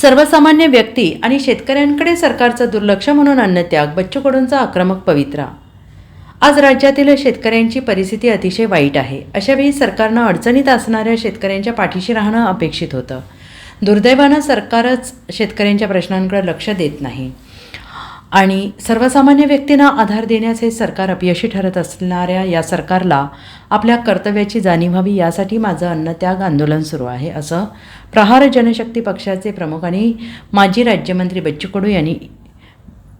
सर्वसामान्य व्यक्ती आणि शेतकऱ्यांकडे सरकारचं दुर्लक्ष म्हणून अन्नत्याग बच्चू कडूंचा आक्रमक पवित्रा. आज राज्यातील शेतकऱ्यांची परिस्थिती अतिशय वाईट आहे. अशावेळी सरकारनं अडचणीत असणाऱ्या शेतकऱ्यांच्या पाठीशी राहणं अपेक्षित होतं. दुर्दैवानं सरकारच शेतकऱ्यांच्या प्रश्नांकडे लक्ष देत नाही. आणि सर्वसामान्य व्यक्तींना आधार देण्यास हे सरकार अपयशी ठरत असणाऱ्या या सरकारला आपल्या कर्तव्याची जाणीव व्हावी यासाठी माझं अन्नत्याग आंदोलन सुरू आहे असं प्रहार जनशक्ती पक्षाचे प्रमुख आणि माजी राज्यमंत्री बच्चू कडू यांनी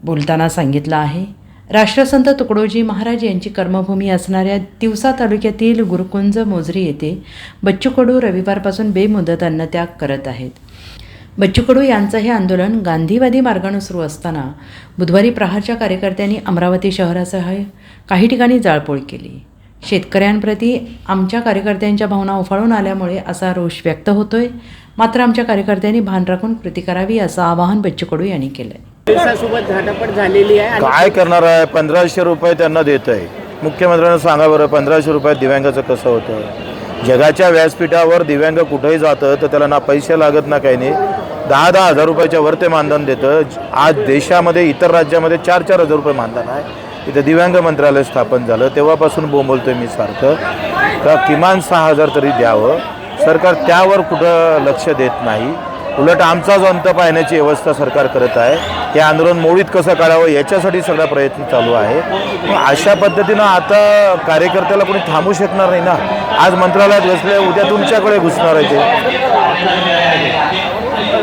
बोलताना सांगितलं आहे. राष्ट्रसंत तुकडोजी महाराज यांची कर्मभूमी असणाऱ्या तिवसा तालुक्यातील गुरुकुंज मोजरी येथे बच्चू कडू रविवारपासून बेमुदत अन्नत्याग करत आहेत. बच्चू कडू यांचं हे आंदोलन गांधीवादी मार्गानं सुरू असताना बुधवारी प्रहारच्या कार्यकर्त्यांनी अमरावती शहरासह काही ठिकाणी जाळपोळ केली. शेतकऱ्यांप्रती आमच्या कार्यकर्त्यांच्या भावना उफाळून आल्यामुळे असा रोष व्यक्त होतोय. मात्र आमच्या कार्यकर्त्यांनी भान राखून कृती करावी असं आवाहन बच्चू कडू यांनी केलं पोलिसांसोबत झटापट झालेली आहे आणि काय करणार आहे? पंधराशे रुपये त्यांना देत आहे मुख्यमंत्र्यांना सांगा बरं पंधराशे रुपयात दिव्यांगाचं कसं होतं? जगाच्या व्यासपीठावर दिव्यांग कुठेही जातं तर त्याला ना पैसे लागत ना काही नाही. दहा दहा हजार रुपयाच्या वर ते मानधन देतं. आज देशामध्ये इतर राज्यामध्ये चार चार हजार रुपये मानधन आहे. इथं दिव्यांग मंत्रालय स्थापन झालं. तेव्हापासून बोंबलतोय मी सारखं. का किमान सहा हजार तरी द्यावं. सरकार त्यावर कुठं लक्ष देत नाही. उलट आमचा जो अंत पाहण्याची व्यवस्था सरकार करत आहे हे आंदोलन मोडीत कसं काढावं याच्यासाठी सगळा प्रयत्न चालू आहे. अशा पद्धतीनं आता कार्यकर्त्याला कोणी थांबू शकणार नाही ना? आज मंत्रालयात बसले उद्या तुमच्याकडे घुसणार आहे ते.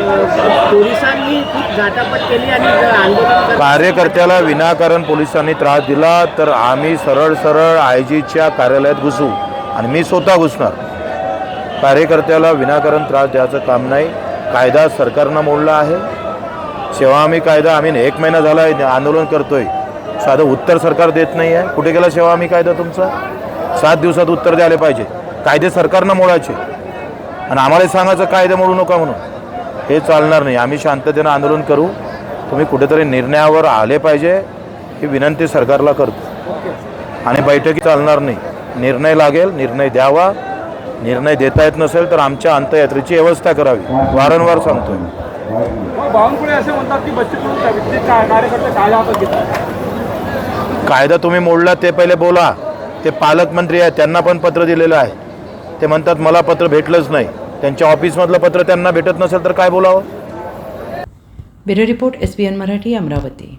पोलिसांनी खूप केली आणि आंदोलन कार्यकर्त्याला विनाकारण पोलिसांनी त्रास दिला तर आम्ही सरळ सरळ आय जीच्या कार्यालयात घुसू आणि मी स्वतः घुसणार. कार्यकर्त्याला विनाकारण त्रास द्यायचं काम नाही. कायदा सरकारनं मोडला आहे. सेवा आम्ही कायदा आम्ही एक महिना झाला आहे आंदोलन करतोय. साधं उत्तर सरकार देत नाही आहे. कुठे गेला सेवा आम्ही कायदा तुमचा? सात दिवसात उत्तर द्यायला पाहिजे. कायदे सरकारनं मोडायचे. आणि आम्हाला सांगायचं कायदे मोडू नका म्हणून. हे चालणार नाही. आम्ही शांततेनं आंदोलन करू. तुम्ही कुठेतरी निर्णयावर आले पाहिजे ही विनंती सरकारला करतो. आणि बैठकी चालणार नाही. निर्णय लागेल निर्णय द्यावा. निर्णय देता येत नसेल तर आमच्या अंत्ययात्रेची व्यवस्था करावी. वारंवार घेतात? कायदा तुम्ही मोडला ते पहिले बोला. ते पालकमंत्री आहेत त्यांना पण पत्र दिलेलं आहे. ते म्हणतात मला पत्र भेटलंच नाही. त्यांच्या ऑफिसमधलं पत्र त्यांना भेटत नसेल तर काय बोलावं? Bureau report S B N Marathi Amravati.